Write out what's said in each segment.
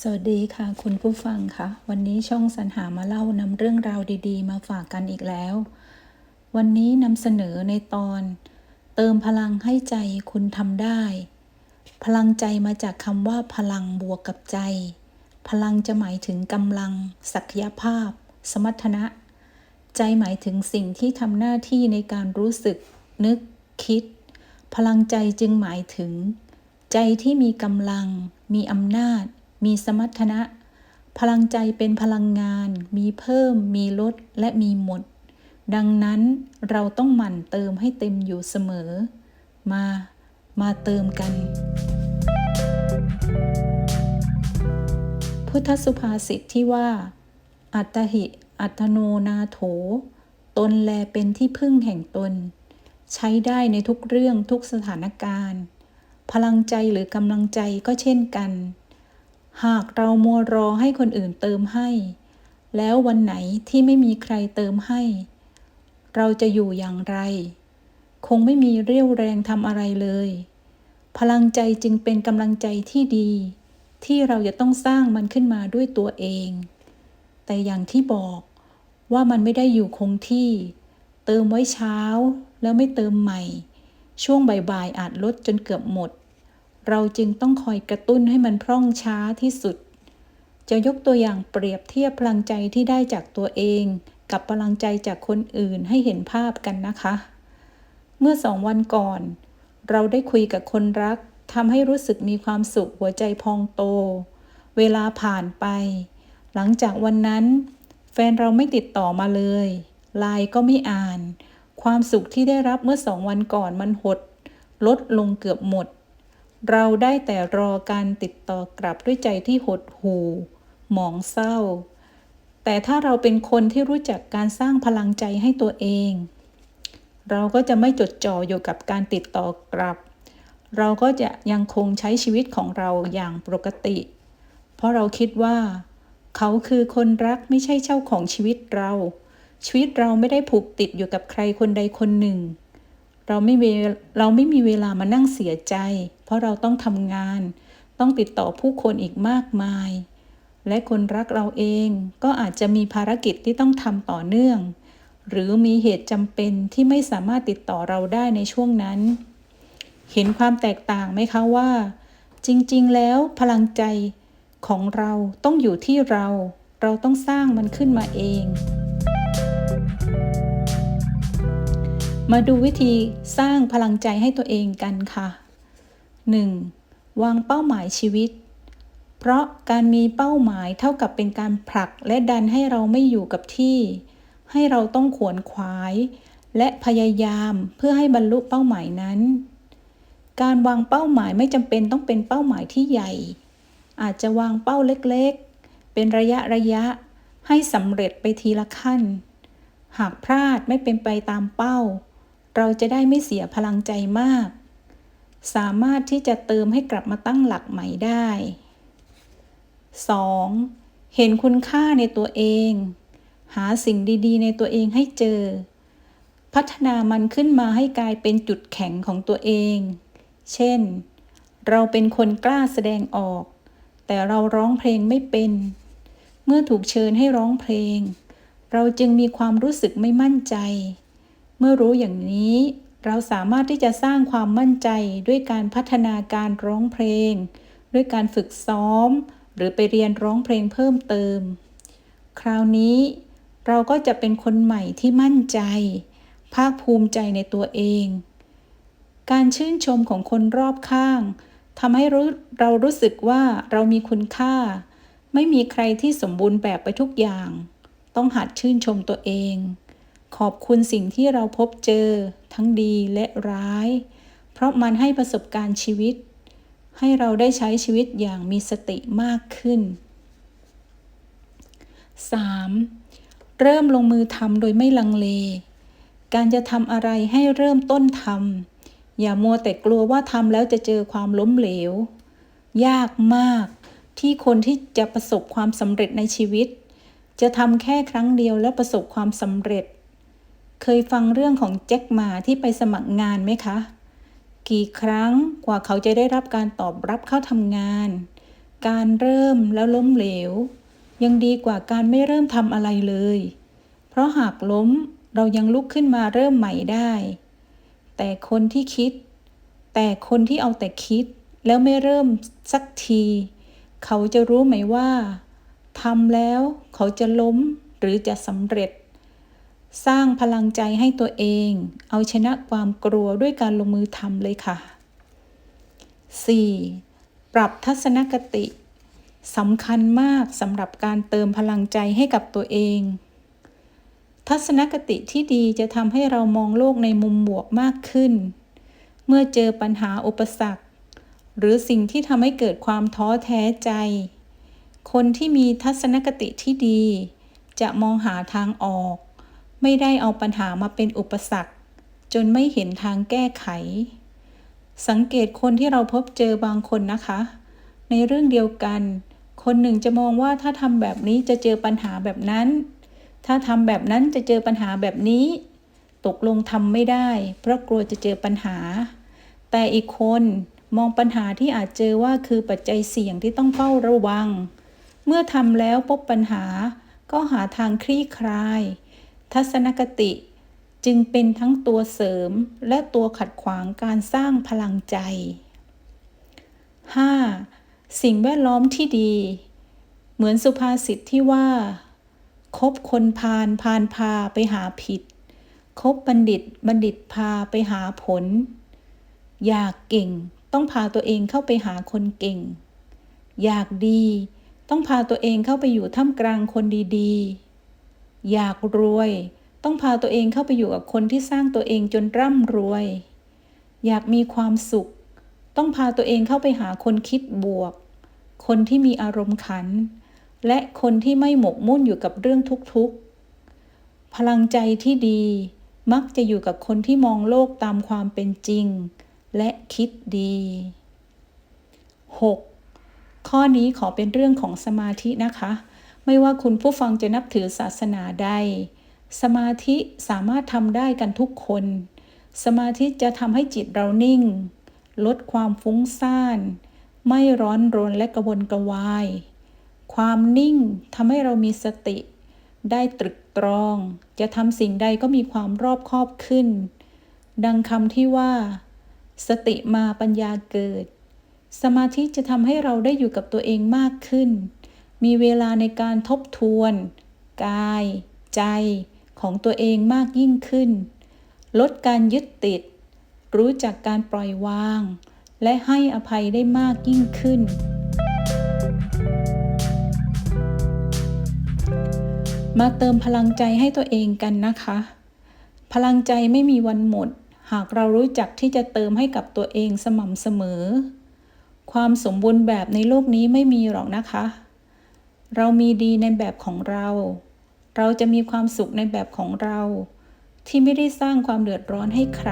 สวัสดีค่ะคุณผู้ฟังค่ะ วันนี้ช่องสรรหามาเล่านำเรื่องราวดีๆ มาฝากกันอีกแล้ว วันนี้นำเสนอในตอน เติมพลังให้ใจคุณทำได้ พลังใจมาจากคำว่าพลังบวกกับใจ พลังจะหมายถึงกำลัง ศักยภาพ สมรรถนะ ใจหมายถึงสิ่งที่ทำหน้าที่ในการรู้สึก นึก คิด พลังใจจึงหมายถึง ใจที่มีกำลัง มีอำนาจ มีสมรรถนะ พลังใจเป็นพลังงาน มีเพิ่ม มีลด และมีหมด ดังนั้นเราต้องหมั่นเติมให้เต็มอยู่เสมอ มา มาเติมกัน พุทธสุภาษิตที่ว่า อัตหิ อัตโนนาโถ ตนแลเป็นที่พึ่งแห่งตน ใช้ได้ในทุกเรื่องทุกสถานการณ์ พลังใจหรือกำลังใจก็เช่นกัน หากเรามัวรอให้คนอื่นเติมให้ แล้ววันไหนที่ไม่มีใครเติมให้ เราจะอยู่อย่างไร คงไม่มีเรี่ยวแรงทำอะไรเลย พลังใจจึงเป็นกำลังใจที่ดี ที่เราจะต้องสร้างมันขึ้นมาด้วยตัวเอง แต่อย่างที่บอกว่ามันไม่ได้อยู่คงที่ เติมไว้เช้าแล้วไม่เติมใหม่ ช่วงบ่ายๆอาจลดจนเกือบหมด เราจึงต้องคอยกระตุ้นให้มันพร่องช้าที่สุด จะยกตัวอย่างเปรียบเทียบพลังใจที่ได้จากตัวเอง กับพลังใจจากคนอื่นให้เห็นภาพกันนะคะ เมื่อสองวันก่อน เราได้คุยกับคนรักทำให้รู้สึกมีความสุขหัวใจพองโต เวลาผ่านไป หลังจากวันนั้น แฟนเราไม่ติดต่อมาเลยไลน์ก็ไม่อ่าน ความสุขที่ได้รับเมื่อสองวันก่อนมันหด ลดลงเกือบหมด เราได้แต่รอการติดต่อกลับด้วยใจที่หดหู่หมองเศร้า แต่ถ้าเราเป็นคนที่รู้จักการสร้างพลังใจให้ตัวเอง เราก็จะไม่จดจ่ออยู่กับการติดต่อกลับ เราก็จะยังคงใช้ชีวิตของเราอย่างปกติ เพราะเราคิดว่า เขาคือคนรักไม่ใช่เจ้าของชีวิตเรา ชีวิตเราไม่ได้ผูกติดอยู่กับใครคนใดคนหนึ่ง เราไม่เวเราไม่มีเวลามานั่งเสียใจ เพราะเราต้องทำงาน ต้องติดต่อผู้คนอีกมากมาย และคนรักเราเองก็อาจจะมีภารกิจที่ต้องทำต่อเนื่อง หรือมีเหตุจำเป็นที่ไม่สามารถติดต่อเราได้ในช่วงนั้น เห็นความแตกต่างไหมคะว่า จริงๆ แล้วพลังใจของเราต้องอยู่ที่เรา เราต้องสร้างมันขึ้นมาเอง มาดูวิธีสร้างพลังใจให้ตัวเองกันค่ะ 1. วางเป้าหมายชีวิต เพราะการมีเป้าหมายเท่ากับเป็นการผลักและดันให้เราไม่อยู่กับที่ ให้เราต้องขวนขวาย และพยายามเพื่อให้บรรลุเป้าหมายนั้น การวางเป้าหมายไม่จำเป็นต้องเป็นเป้าหมายที่ใหญ่ อาจจะวางเป้าเล็กๆ เป็นระยะระยะ ให้สำเร็จไปทีละขั้นหากพลาดไม่เป็นไปตามเป้า เราจะได้ไม่เสียพลังใจมาก สามารถที่จะเติมให้กลับมาตั้งหลักใหม่ได้ 2. เห็นคุณค่าในตัวเอง หาสิ่งดีๆ ในตัวเองให้เจอ พัฒนามันขึ้นมาให้กลายเป็นจุดแข็งของตัวเอง เช่น เราเป็นคนกล้าแสดงออก แต่เราร้องเพลงไม่เป็น เมื่อถูกเชิญให้ร้องเพลง เราจึงมีความรู้สึกไม่มั่นใจ เมื่อรู้อย่างนี้ เราสามารถที่จะสร้างความมั่นใจด้วยการพัฒนาการร้องเพลง ด้วยการฝึกซ้อม หรือไปเรียนร้องเพลงเพิ่มเติม คราวนี้เราก็จะเป็นคนใหม่ที่มั่นใจ ภาคภูมิใจในตัวเอง การชื่นชมของคนรอบข้างทำให้เรารู้สึกว่าเรามีคุณค่า ไม่มีใครที่สมบูรณ์แบบไปทุกอย่าง ต้องหัดชื่นชมตัวเอง ขอบคุณสิ่งที่เราพบเจอ ทั้งดีและร้าย เพราะมันให้ประสบการณ์ชีวิต ให้เราได้ใช้ชีวิตอย่างมีสติมากขึ้น 3. เริ่มลงมือทำโดยไม่ลังเล การจะทำอะไรให้เริ่มต้นทำอย่ามัวแต่กลัวว่าทำแล้วจะเจอความล้มเหลว ยากมาก ที่คนที่จะประสบความสำเร็จในชีวิต จะทำแค่ครั้งเดียวแล้วประสบความสำเร็จ เคยฟังเรื่องของแจ็คมาที่ไปสมัครงานไหมคะ กี่ครั้งกว่าเขาจะได้รับการตอบรับเข้าทำงาน การเริ่มแล้วล้มเหลว ยังดีกว่าการไม่เริ่มทำอะไรเลย เพราะหากล้มเรายังลุกขึ้นมาเริ่มใหม่ได้ แต่คนที่คิด แต่คนที่เอาแต่คิด แล้วไม่เริ่มสักที เขาจะรู้ไหมว่าทำแล้วเขาจะล้มหรือจะสำเร็จ สร้างพลังใจให้ตัวเอง เอาชนะความกลัวด้วยการลงมือทำเลยค่ะ 4. ปรับทัศนคติสำคัญมากสำหรับการเติมพลังใจให้กับตัวเอง ทัศนคติที่ดีจะทำให้เรามองโลกในมุมบวกมากขึ้น เมื่อเจอปัญหาอุปสรรค หรือสิ่งที่ทำให้เกิดความท้อแท้ใจ คนที่มีทัศนคติที่ดี จะมองหาทางออก ไม่ได้เอาปัญหามาเป็นอุปสรรค จนไม่เห็นทางแก้ไข สังเกตคนที่เราพบเจอบางคนนะคะ ในเรื่องเดียวกัน คนหนึ่งจะมองว่าถ้าทำแบบนี้จะเจอปัญหาแบบนั้น ถ้าทำแบบนั้นจะเจอปัญหาแบบนี้ ตกลงทำไม่ได้ เพราะกลัวจะเจอปัญหา แต่อีกคนมองปัญหาที่อาจเจอว่าคือปัจจัยเสี่ยงที่ต้องเฝ้าระวัง เมื่อทำแล้วพบปัญหาก็หาทางคลี่คลาย ทัศนคติ จึงเป็นทั้งตัวเสริมและตัวขัดขวางการสร้างพลังใจ 5. สิ่งแวดล้อมที่ดี เหมือนสุภาษิตที่ว่าคบคนพาลพาลพาไปหาผิด คบบัณฑิตบัณฑิตพาไปหาผล อยากเก่งต้องพาตัวเองเข้าไปหาคนเก่ง อยากดี ต้องพาตัวเองเข้าไปอยู่ท่ามกลางคนดีๆ อยากรวย ต้องพาตัวเองเข้าไปอยู่กับคนที่สร้างตัวเองจนร่ำรวย อยากมีความสุข ต้องพาตัวเองเข้าไปหาคนคิดบวก คนที่มีอารมณ์ขัน และคนที่ไม่หมกมุ่นอยู่กับเรื่องทุกๆ พลังใจที่ดีมักจะอยู่กับคนที่มองโลกตามความเป็นจริง และคิดดี 6. ข้อนี้ขอเป็นเรื่องของสมาธินะคะ ไม่ว่าคุณผู้ฟังจะนับถือศาสนาใด สมาธิสามารถทำได้กันทุกคน สมาธิจะทำให้จิตเรานิ่ง ลดความฟุ้งซ่าน ไม่ร้อนรนและกระวนกระวาย ความนิ่งทำให้เรามีสติ ได้ตรึกตรอง จะทำสิ่งใดก็มีความรอบคอบขึ้น ดังคำที่ว่า สติมาปัญญาเกิด สมาธิจะทำให้เราได้อยู่กับตัวเองมากขึ้น มีเวลาในการทบทวน กาย ใจของตัวเองมากยิ่งขึ้น ลดการยึดติด รู้จักการปล่อยวาง และให้อภัยได้มากยิ่งขึ้น มาเติมพลังใจให้ตัวเองกันนะคะ พลังใจไม่มีวันหมด หากเรารู้จักที่จะเติมให้กับตัวเองสม่ำเสมอ ความสมบูรณ์แบบในโลกนี้ไม่มีหรอกนะคะ เรามีดีในแบบของเรา เราจะมีความสุขในแบบของเรา ที่ไม่ได้สร้างความเดือดร้อนให้ใคร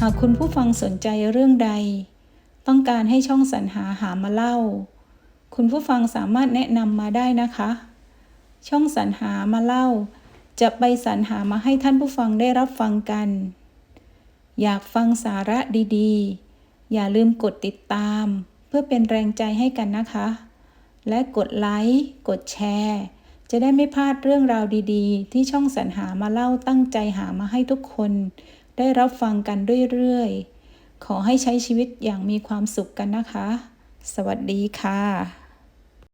หากคุณผู้ฟังสนใจเรื่องใด ต้องการให้ช่องสรรหาหามาเล่า คุณผู้ฟังสามารถแนะนำมาได้นะคะ ช่องสรรหามาเล่า จะไปสรรหามาให้ท่านผู้ฟังได้รับฟังกัน อยากฟังสาระดีๆ อย่าลืมกดติดตาม เพื่อเป็นแรงใจให้กันนะคะ และกดไลค์ กดแชร์ จะได้ไม่พลาดเรื่องราวดีๆ ที่ช่องสรรหามาเล่าตั้งใจหามาให้ทุกคน ได้รับฟังกันเรื่อยๆ ขอให้ใช้ชีวิตอย่างมีความสุขกันนะคะ สวัสดีค่ะ